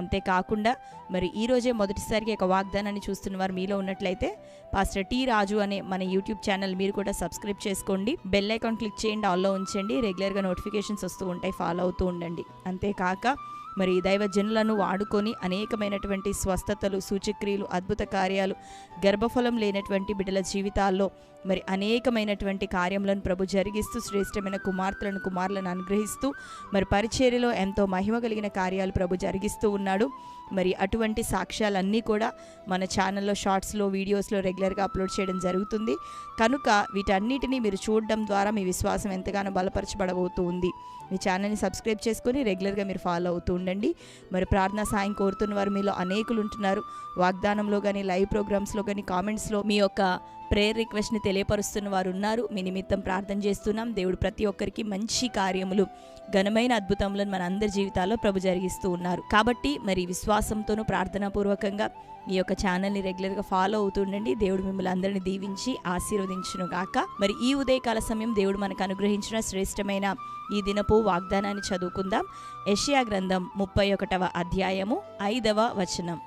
అంతేకాకుండా మరి ఈరోజే మొదటిసారికి ఒక వాగ్దానాన్ని చూస్తున్న వారు మీలో ఉన్నట్లయితే పాస్టర్ టీ రాజు అనే మన యూట్యూబ్ ఛానల్ మీరు కూడా సబ్స్క్రైబ్ చేసుకోండి. బెల్ ఐకాన్ క్లిక్ చేయండి ఆల్లో ఉంచండి. రెగ్యులర్గా నోటిఫికేషన్స్ వస్తూ ఉంటాయి ఫాలో అవుతూ ఉండండి. అంతేకాక మరి దైవజనులను వాడుకొని అనేకమైనటువంటి స్వస్థతలు సూచక్రియలు అద్భుత కార్యాలు గర్భఫలం లేనటువంటి బిడ్డల జీవితాల్లో మరి అనేకమైనటువంటి కార్యములను ప్రభు జరిగిస్తూ శ్రేష్టమైన కుమార్తెలను కుమారులను అనుగ్రహిస్తూ మరి పరిచర్యలో ఎంతో మహిమ కలిగిన కార్యాలు ప్రభు జరిగిస్తూ ఉన్నాడు. మరి అటువంటి సాక్ష్యాలన్నీ కూడా మన ఛానల్లో షార్ట్స్లో వీడియోస్లో రెగ్యులర్గా అప్లోడ్ చేయడం జరుగుతుంది. కనుక వీటన్నిటిని మీరు చూడడం ద్వారా మీ విశ్వాసం ఎంతగానో బలపరచబడబోతూ ఉంది. మీ ఛానల్ని సబ్స్క్రైబ్ చేసుకొని రెగ్యులర్గా మీరు ఫాలో అవుతూ ఉండండి. మరి ప్రార్థనా సాయం కోరుతున్న వారు మీలో అనేకులు ఉంటున్నారు. వాగ్దానంలో కానీ లైవ్ ప్రోగ్రామ్స్లో కానీ కామెంట్స్లో మీ యొక్క ప్రేయర్ రిక్వెస్ట్ని తెలియపరుస్తున్న వారు ఉన్నారు. మీ నిమిత్తం ప్రార్థన చేస్తున్నాం. దేవుడు ప్రతి ఒక్కరికి మంచి కార్యములు ఘనమైన అద్భుతములను మన అందరి జీవితాల్లో ప్రభు జరిగిస్తూ ఉన్నారు. కాబట్టి మరి విశ్వాసంతోనూ ప్రార్థనాపూర్వకంగా ఈ యొక్క ఛానల్ని రెగ్యులర్గా ఫాలో అవుతుండండి దేవుడు మిమ్మల్ని అందరిని దీవించి ఆశీర్వదించును గాక. మరి ఈ ఉదయకాల సమయం దేవుడు మనకు అనుగ్రహించిన శ్రేష్టమైన ఈ దినపు వాగ్దానాన్ని చదువుకుందాం. యషియా గ్రంథం ముప్పై ఒకటవ అధ్యాయము ఐదవ వచనం.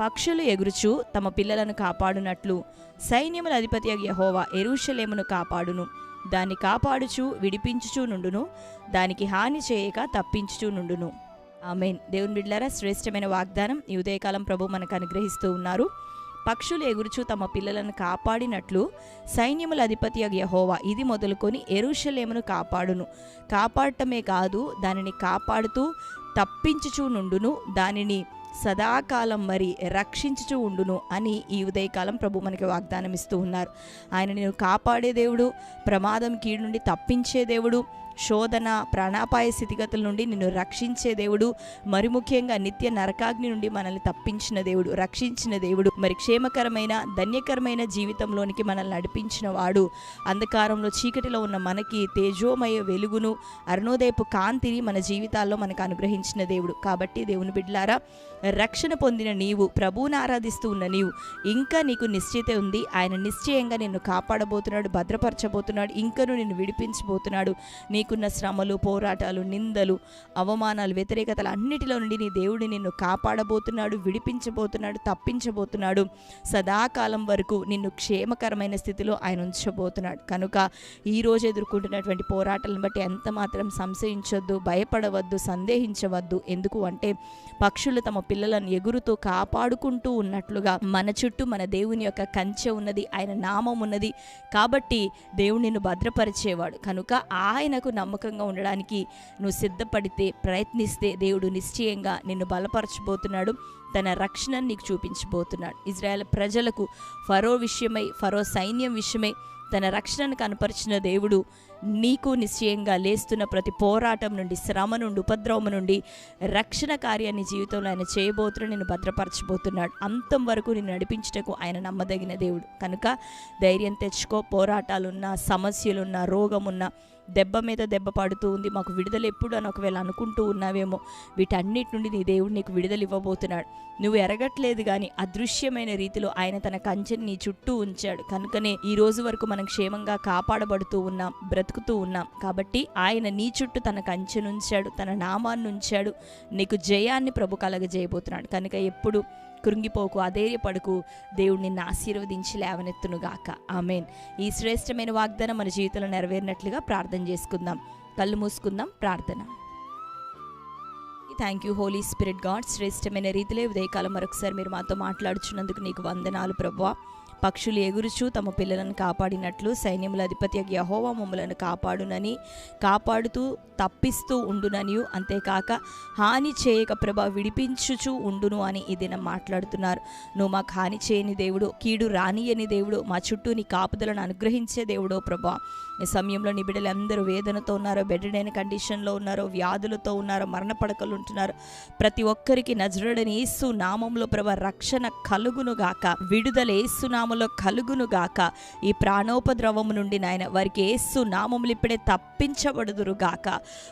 పక్షులు ఎగురుచు తమ పిల్లలను కాపాడునట్లు. సైన్యముల అధిపతి యహోవా ఎరుషలేమును కాపాడును. దాన్ని కాపాడుచు విడిపించుచు నుండును. దానికి హాని చేయక తప్పించుచూ నుండును. ఆమెన్. దేవుని బిడ్లారా శ్రేష్టమైన వాగ్దానం. ఈ ఉదయకాలం ప్రభు మనకు అనుగ్రహిస్తూ ఉన్నారు. పక్షులు ఎగురుచు తమ పిల్లలను కాపాడినట్లు సైన్యముల అధిపతి యహోవా ఇది మొదలుకొని ఎరుషలేమును కాపాడును. కాపాడటమే కాదు దానిని కాపాడుతూ తప్పించుచు నుండును. దానిని సదాకాలం మరి రక్షించుచు ఉండును అని ఈ ఉదయకాలం ప్రభు మనకి వాగ్దానం ఇస్తూ ఉన్నారు. ఆయన నేను కాపాడే దేవుడు ప్రమాదం కీడు నుండి తప్పించే దేవుడు శోధన ప్రాణాపాయ స్థితిగతుల నుండి నిన్ను రక్షించే దేవుడు మరి ముఖ్యంగా నిత్య నరకాగ్ని నుండి మనల్ని తప్పించిన దేవుడు రక్షించిన దేవుడు మరి క్షేమకరమైన ధన్యకరమైన జీవితంలోనికి మనల్ని నడిపించిన వాడు. అంధకారంలో చీకటిలో ఉన్న మనకి తేజోమయ వెలుగును అరుణోదయపు కాంతిని మన జీవితాల్లో మనకు అనుగ్రహించిన దేవుడు. కాబట్టి దేవుని బిడ్లారా రక్షణ పొందిన నీవు ప్రభువుని ఆరాధిస్తూ ఉన్న నీవు ఇంకా నీకు నిశ్చయిత ఉంది. ఆయన నిశ్చయంగా నిన్ను కాపాడబోతున్నాడు భద్రపరచబోతున్నాడు ఇంకను నిన్ను విడిపించబోతున్నాడు. నీ నీకున్న శ్రమలు పోరాటాలు నిందలు అవమానాలు వ్యతిరేకతలు అన్నిటిలో నుండి నీ దేవుడు నిన్ను కాపాడబోతున్నాడు విడిపించబోతున్నాడు తప్పించబోతున్నాడు. సదాకాలం వరకు నిన్ను క్షేమకరమైన స్థితిలో ఆయన ఉంచబోతున్నాడు. కనుక ఈ రోజు ఎదుర్కొంటున్నటువంటి పోరాటాలను బట్టి ఎంత మాత్రం సంశయించొద్దు భయపడవద్దు సందేహించవద్దు. ఎందుకు అంటే పక్షులు తమ పిల్లలను ఎగురుతూ కాపాడుకుంటూ ఉన్నట్లుగా మన చుట్టూ మన దేవుని యొక్క కంచె ఉన్నది ఆయన నామం ఉన్నది. కాబట్టి దేవుడు నిన్ను భద్రపరిచేవాడు. కనుక ఆయనకు నమ్మకంగా ఉండడానికి నువ్వు సిద్ధపడితే ప్రయత్నిస్తే దేవుడు నిశ్చయంగా నిన్ను బలపరచబోతున్నాడు. తన రక్షణను నీకు చూపించబోతున్నాడు. ఇజ్రాయెల్ ప్రజలకు ఫరో విషయమై ఫరో సైన్యం విషయమై తన రక్షణను కనపరిచిన దేవుడు నీకు నిశ్చయంగా లేస్తున్న ప్రతి పోరాటం నుండి శ్రమ నుండి ఉపద్రవం నుండి రక్షణ కార్యాన్ని జీవితంలో ఆయన చేయబోతున్న నేను భద్రపరచబోతున్నాడు. అంతం వరకు నేను నడిపించటకు ఆయన నమ్మదగిన దేవుడు. కనుక ధైర్యం తెచ్చుకో. పోరాటాలున్నా సమస్యలున్నా రోగమున్నా దెబ్బ మీద దెబ్బ పడుతూ ఉంది. మాకు విడుదల ఎప్పుడు అని ఒకవేళ అనుకుంటూ ఉన్నావేమో వీటన్నిటి నుండి నీ దేవుడు నీకు విడుదల ఇవ్వబోతున్నాడు. నువ్వు ఎరగట్లేదు కానీ అదృశ్యమైన రీతిలో ఆయన తన కంచెని నీ చుట్టూ ఉంచాడు. కనుకనే ఈ రోజు వరకు మనం క్షేమంగా కాపాడబడుతూ ఉన్నాం. బ్రతుకుతూ ఉన్నాం. కాబట్టి ఆయన నీ చుట్టూ తన కంచెను ఉంచాడు తన నామాన్ని ఉంచాడు. నీకు జయాన్ని ప్రభు కలగజేయబోతున్నాడు కనుక ఎప్పుడు కృంగిపోకు అధైర్యపడుకు. దేవుడు నిన్ను ఆశీర్వదించి లేవనెత్తునుగాక ఆమెన్. ఈ శ్రేష్టమైన వాగ్దానం మన జీవితంలో నెరవేరినట్లుగా ప్రార్థన చేసుకుందాం. కళ్ళు మూసుకుందాం ప్రార్థన. Thank you Holy Spirit God శ్రేష్టమైన రీతిలో ఉదయకాలం మరొకసారి మీరు మాతో మాట్లాడుచున్నందుకు నీకు వందనాలు ప్రభా పక్షులు ఎగురుచు తమ పిల్లలను కాపాడినట్లు సైన్యముల అధిపతి యహోవా మమ్మలను కాపాడునని కాపాడుతూ తప్పిస్తూ ఉండునని అంతేకాక హాని చేయక ప్రభ విడిపించుచు ఉండును అని ఈ మాట్లాడుతున్నారు. నువ్వు మాకు హాని చేయని దేవుడు కీడు రానియని దేవుడు మా చుట్టూ నీ కాపుదలను అనుగ్రహించే దేవుడో ప్రభా. ఈ సమయంలో నీ బిడ్డలందరూ వేదనతో ఉన్నారో బెడ్డడైన కండిషన్లో ఉన్నారో వ్యాధులతో ఉన్నారో మరణ అంటున్నారు ప్రతి ఒక్కరికి నజరుడని యేసు నామంలో ప్రభ రక్షణ కలుగును గాక. విడుదల యేసు నామంలో కలుగును గాక. ఈ ప్రాణోపద్రవము నుండి నాయన వారికి యేసు నామములు ఇప్పుడే తప్పించబడుదురు గాక.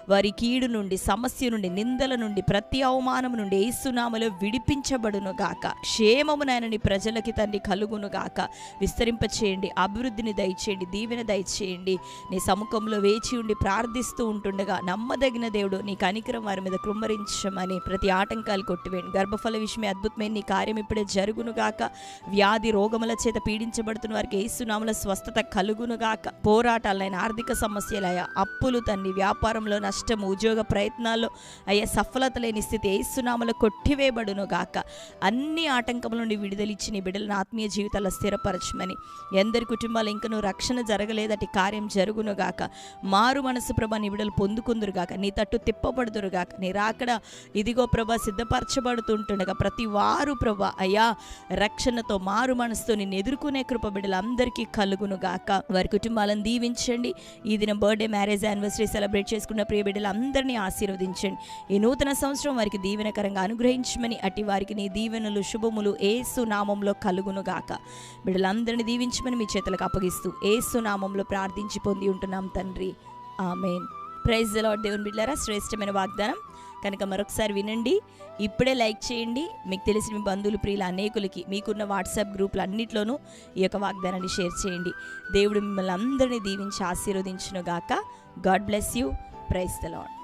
వారి కీడు నుండి సమస్య నుండి నిందల నుండి ప్రతి అవమానం నుండి యేసునామలో విడిపించబడును గాక. క్షేమము నాయన నీ ప్రజలకి తండ్రి కలుగును గాక. విస్తరింపచేయండి అభివృద్ధిని దయచేయండి దీవెన దయచేయండి. నీ సముఖంలో వేచి ఉండి ప్రార్థిస్తూ ఉంటుండగా నమ్మదగిన దేవుడు నీ కనికరం వారి మీద కృమ్మరించమని ప్రతి ఆటంకాలు కొట్టివేయండి. గర్భఫల విషయమే అద్భుతమైన నీ కార్యం ఇప్పుడే జరుగును గాక. వ్యాధి రోగముల చేత పీడించబడుతున్న వారికి ఏసునాముల స్వస్థత కలుగును గాక. పోరాటాలైన ఆర్థిక సమస్యలయ్యా అప్పులు తండ్రి వ్యాపారంలో నష్టము ఉద్యోగ ప్రయత్నాల్లో అయ్యా సఫలత లేని స్థితి ఏసునామలు కొట్టివేయబడునుగాక అన్ని ఆటంకముల నుండి విడుదలిచ్చి నీ బిడ్డలను ఆత్మీయ జీవితాల్లో స్థిరపరచమని. ఎందరి కుటుంబాలు ఇంకనూ రక్షణ జరగలేదటి కార్యం జరుగును గాక. మారు మనసు ప్రభ నీ బిడ్డలు పొందుకుందురు గాక. నీ తట్టు తిప్పబడుదురుగాక నీ రాకడ ఇదిగో ప్రభ సిద్ధపరచబడుతుంటుండగా ప్రతి వారు ప్రభ అయ్యా రక్షణతో మారు మనసుతో నిన్ను ఎదుర్కొనే కృప బిడ్డలందరికీ కలుగును గాక వారి కుటుంబాలను దీవించండి. ఈ దిన బర్త్డే మ్యారేజ్ యానివర్సరీ సెలబ్రేట్ చేసుకున్న ప్రియ బిడ్డలందరినీ ఆశీర్వదించండి. ఈ నూతన సంవత్సరం వారికి దీవెనకరంగా అనుగ్రహించమని అట్టి వారికి నీ దీవెనలు శుభములు ఏసు నామంలో కలుగును గాక బిడ్డలందరినీ దీవించమని మీ చేతులకు అప్పగిస్తూ ఏసు నామంలో ప్రార్థించి పొంది ఉంటున్నాం తండ్రి. ఆమెన్. ప్రైజ్ లాడ్ దేవుని బిడ్డారా శ్రేష్టమైన వాగ్దానం. కనుక మరొకసారి వినండి. ఇప్పుడే లైక్ చేయండి. మీకు తెలిసిన మీ బంధువులు ప్రియుల అనేకులకి మీకున్న వాట్సాప్ గ్రూపులు అన్నిట్లోనూ ఈ యొక్క వాగ్దానాన్ని షేర్ చేయండి. దేవుడు మిమ్మల్ని అందరినీ దీవించి ఆశీర్వదించును గాక God bless you. Praise the Lord